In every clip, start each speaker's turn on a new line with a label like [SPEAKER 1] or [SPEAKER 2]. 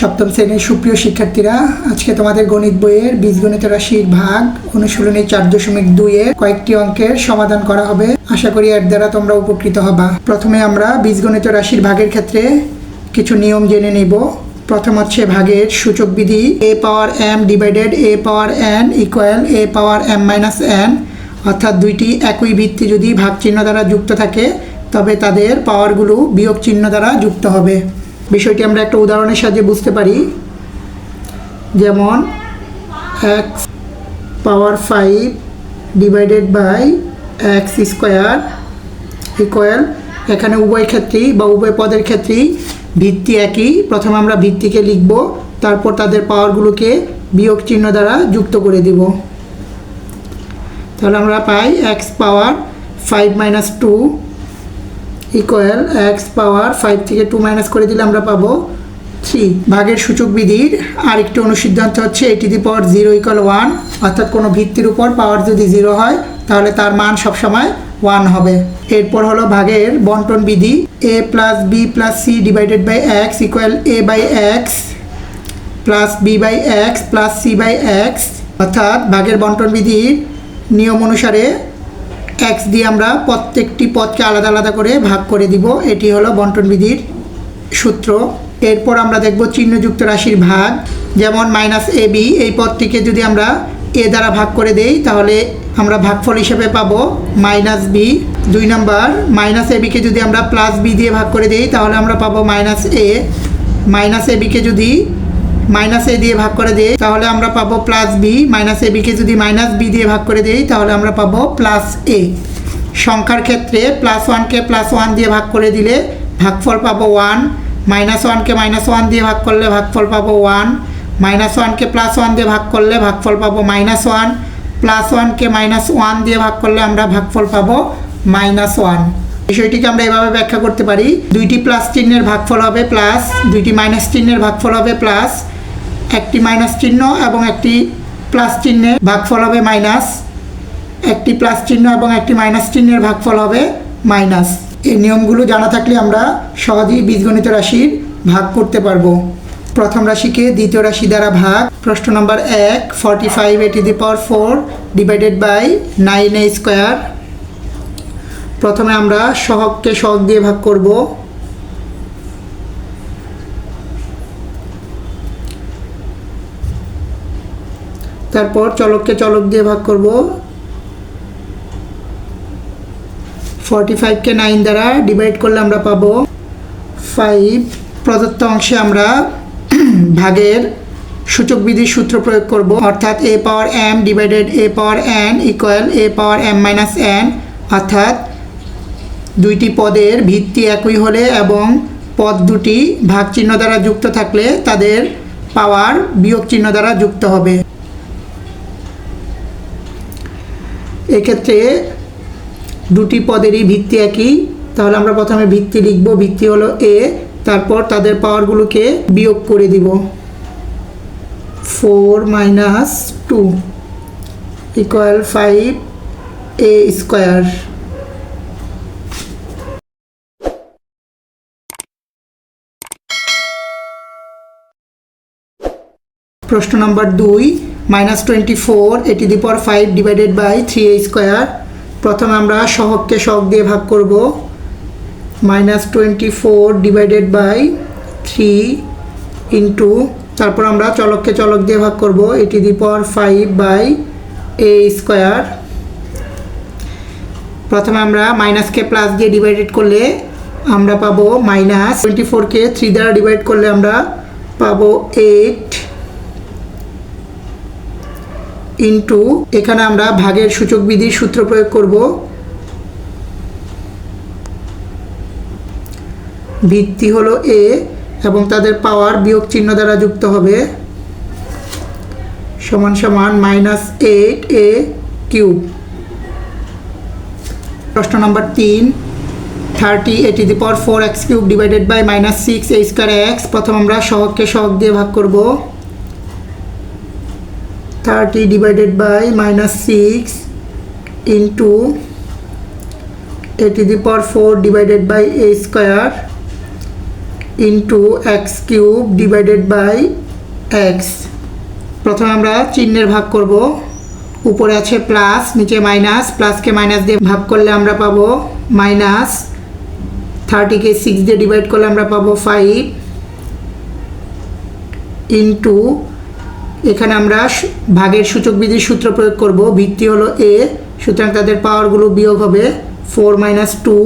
[SPEAKER 1] সপ্তম শ্রেণির সুপ্রিয় শিক্ষার্থীরা, আজকে তোমাদের গণিত বইয়ের বীজগণিত রাশির ভাগ অনুশীলনী চার দশমিক দুইয়ের কয়েকটি অঙ্কের সমাধান করা হবে। আশা করি এর দ্বারা তোমরা উপকৃত হবা। প্রথমে আমরা বীজগণিত রাশির ভাগের ক্ষেত্রে কিছু নিয়ম জেনে নিব। প্রথম হচ্ছে ভাগের সূচক বিধি a power m divided a power n equal a power m minus n. অর্থাৎ দুইটি একই ভিত্তি যদি ভাগ চিহ্ন দ্বারা যুক্ত থাকে, তবে তাদের পাওয়ারগুলো বিয়োগ চিহ্ন দ্বারা যুক্ত হবে। বিষয়টি আমরা একটা উদাহরণের সাহায্যে বুঝতে পারি। যেমন x power five divided by x square equal এখানে উভয় ক্ষেত্রেই বা উভয় পদের ক্ষেত্রেই ভিত্তি একই। প্রথমে আমরা ভিত্তিকে লিখব, তারপর তাদের পাওয়ারগুলোকে বিয়োগ চিহ্ন দ্বারা যুক্ত করে দিব। তাহলে আমরা পাই x power five minus two equal x power five থেকে টু মাইনাস করে দিলে আমরা পাবো থ্রি ভাগের সূচক বিধির আরেকটি অনুসিদ্ধান্ত হচ্ছে এটি the power zero equal one অর্থাৎ কোনো ভিত্তির উপর পাওয়ার যদি জিরো হয়, তাহলে তার মান সবসময় ওয়ান হবে। এরপর হলো ভাগের বন্টন বিধি a plus b plus c divided by x equal a by x plus b by x plus c by x অর্থাৎ ভাগের বন্টন বিধির নিয়ম অনুসারে এক্স দিয়ে আমরা প্রত্যেকটি পদকে আলাদা আলাদা করে ভাগ করে দিব। এটি হলো বন্টন বিধির সূত্র। এরপর আমরা দেখব চিহ্নযুক্ত রাশির ভাগ, যেমন মাইনাস এ বি এই পদটিকে যদি আমরা এ দ্বারা ভাগ করে দেই, তাহলে আমরা ভাগফল হিসেবে পাবো মাইনাস বি দুই নম্বর মাইনাস এ বিকে যদি আমরা প্লাস বি দিয়ে ভাগ করে দিই, তাহলে আমরা পাবো মাইনাস এ মাইনাস এ বিকে যদি মাইনাস এ দিয়ে ভাগ করে দিই, তাহলে আমরা পাবো প্লাস বি মাইনাস এ বিকে যদি মাইনাস বি দিয়ে ভাগ করে দিই, তাহলে আমরা পাবো প্লাস এ সংখ্যার ক্ষেত্রে প্লাস ওয়ানকে প্লাস ওয়ান দিয়ে ভাগ করে দিলে ভাগফল পাবো ওয়ান মাইনাস ওয়ানকে মাইনাস ওয়ান দিয়ে ভাগ করলে ভাগফল পাবো ওয়ান মাইনাস ওয়ানকে প্লাস ওয়ান দিয়ে ভাগ করলে ভাগফল পাবো মাইনাস ওয়ান প্লাস ওয়ানকে মাইনাস ওয়ান দিয়ে ভাগ করলে আমরা ভাগফল পাবো মাইনাস ওয়ান বিষয়টিকে আমরা এভাবে ব্যাখ্যা করতে পারি। দুইটি প্লাস চিহ্নের ভাগফল হবে প্লাস দুইটি মাইনাস চিহ্নের ভাগফল হবে প্লাস একটি মাইনাস চিহ্ন এবং একটি প্লাস চিহ্নের ভাগফল হবে মাইনাস। একটি প্লাস চিহ্ন এবং একটি মাইনাস চিহ্নের ভাগফল হবে মাইনাস। এই নিয়মগুলো জানা থাকলে আমরা সহজেই বীজগণিত রাশির ভাগ করতে পারব। প্রথম রাশিকে দ্বিতীয় রাশি দ্বারা ভাগ। প্রশ্ন নম্বর এক ফর্টি ফাইভ এটি the power four divided by nine a square প্রথমে আমরা সহগকে সহগ দিয়ে ভাগ করব। তারপর চলককে চলক দিয়ে ভাগ করব। ফর্টি ফাইভকে নাইন দ্বারা ডিভাইড করলে আমরা পাবো ফাইভ প্রদত্ত অংশে আমরা ভাগের সূচক বিধির সূত্র প্রয়োগ করব। অর্থাৎ a power m divided a power n equal a power m minus n অর্থাৎ দুইটি পদের ভিত্তি একই হলে এবং পদ দুটি ভাগ চিহ্ন দ্বারা যুক্ত থাকলে তাদের পাওয়ার বিয়োগ চিহ্ন দ্বারা যুক্ত হবে। এক্ষেত্রে দুটি পদেরই ভিত্তি একই। তাহলে আমরা প্রথমে ভিত্তি লিখব, ভিত্তি হলো এ তারপর তাদের পাওয়ারগুলোকে বিয়োগ করে দিব। Four minus two equal five a square. প্রশ্ন নম্বর দুই মাইনাস টোয়েন্টি ফোর এটি the power five divided by three a square প্রথমে আমরা সহগকে সহগ দিয়ে ভাগ করব। Minus twenty four divided by three into তারপর আমরা চলককে চলক দিয়ে ভাগ করব এটি the power five by a square প্রথমে আমরা মাইনাসকে প্লাস দিয়ে ডিভাইডেড করলে আমরা পাবো মাইনাস টোয়েন্টি ফোরকে থ্রি দ্বারা ডিভাইড করলে আমরা পাবো এইট ইন্টু এখানে আমরা ভাগের সূচক বিধির সূত্র প্রয়োগ করব। ভিত্তি হলো এ এবং তাদের পাওয়ার বিয়োগ চিহ্ন দ্বারা যুক্ত হবে। সমান সমান মাইনাস এইট এ কিউব প্রশ্ন নম্বর তিন থার্টি এটি the power four x cube divided by minus six a square x প্রথম আমরা সহগকে সহগ দিয়ে ভাগ করব। Thirty divided by minus six into a to the power four divided by a square into x cube divided by x প্রথমে আমরা চিহ্নের ভাগ করব। উপরে আছে প্লাস নিচে মাইনাস প্লাসকে মাইনাস দিয়ে ভাগ করলে আমরা পাবো মাইনাস থার্টিকে সিক্স দিয়ে ডিভাইড করলে আমরা পাবো ফাইভ ইন্টু এখানে আমরা ভাগের সূচক বিধির সূত্র প্রয়োগ করব। ভিত্তি হলো এ সুতরাং তাদের পাওয়ারগুলো বিয়োগ হবে ফোর মাইনাস টু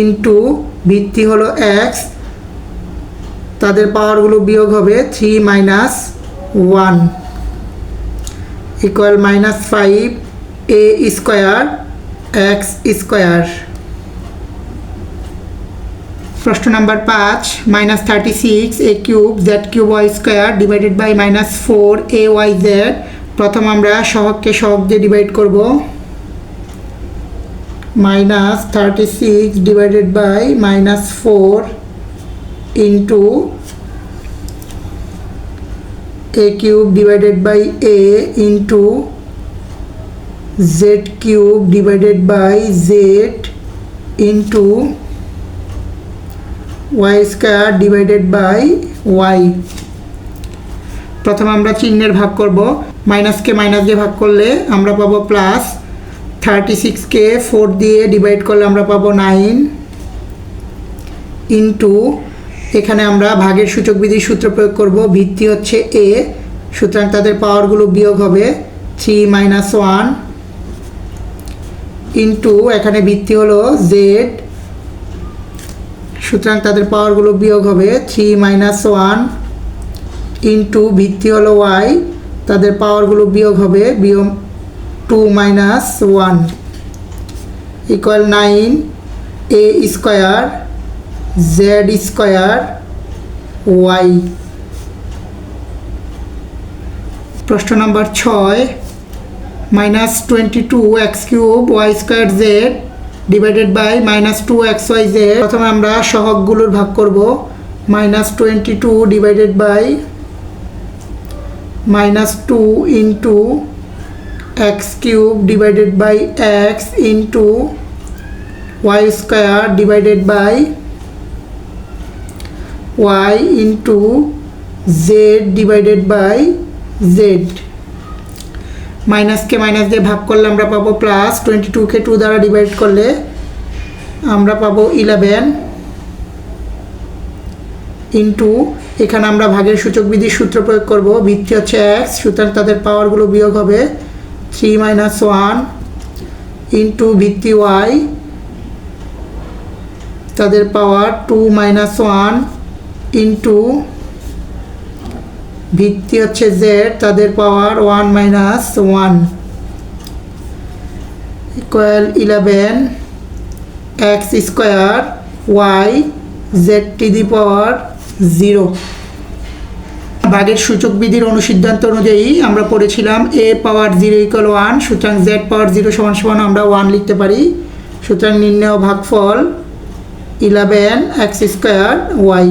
[SPEAKER 1] ইন্টু ভিত্তি হলো এক্স তাদের পাওয়ারগুলো বিয়োগ হবে three minus one equal minus five a square x square প্রশ্ন নাম্বার পাঁচ minus thirty six a cube z cube y square divided by minus four a y z প্রথম আমরা সহগকে সহগ দিয়ে ডিভাইড করব। Minus thirty six divided by minus four into a cube divided by a into z cube divided by z into y square divided by y. প্রথমে আমরা চিহ্নের ভাগ করব। মাইনাসকে মাইনাস দিয়ে ভাগ করলে আমরা পাবো প্লাস থার্টি সিক্সকে ফোর দিয়ে ডিভাইড করলে আমরা পাবো নাইন ইন্টু এখানে আমরা ভাগের সূচক বিধির সূত্র প্রয়োগ করব। ভিত্তি হচ্ছে এ সুতরাং তাদের পাওয়ারগুলো বিয়োগ হবে থ্রি মাইনাস ওয়ান ইন্টু এখানে ভিত্তি হলো জেড সুতরাং তাদের পাওয়ারগুলো বিয়োগ হবে থ্রি মাইনাস ওয়ান ইন্টু ভিত্তি হলো ওয়াই তাদের পাওয়ারগুলো বিয়োগ হবে বিয়োগ two minus one equal nine a square z square y প্রশ্ন নম্বর ছয় minus twenty two x cube y square z divided by minus two x y z প্রথমে আমরা সহগগুলোর ভাগ করব minus twenty two divided by minus two into x cube divided by x into y square divided by y into z divided by z. মাইনাসকে minus দিয়ে ভাগ করলে আমরা পাবো প্লাস টোয়েন্টি টুকে টু দ্বারা ডিভাইড করলে আমরা পাবো ইলেভেন ইন্টু এখানে আমরা ভাগের সূচক বিধির সূত্র প্রয়োগ করব। ভিত্তি হচ্ছে এক্স সুতরাং তাদের পাওয়ারগুলো বিয়োগ হবে থ্রি মাইনাস ওয়ান ইন্টু ভিত্তি ওয়াই তাদের power two minus one into ভিত্তি হচ্ছে জেড তাদের power one minus one equal eleven X square Y Z to the power zero ভাগের সূচক বিধির অনুসিদ্ধান্ত অনুযায়ী আমরা পড়েছিলাম A power zero equal one সুতরাং জেড পাওয়ার জিরো সমান সমান আমরা ওয়ান লিখতে পারি। সুতরাং নির্ণয় ভাগফল ইলেভেন এক্স স্কোয়ার ওয়াই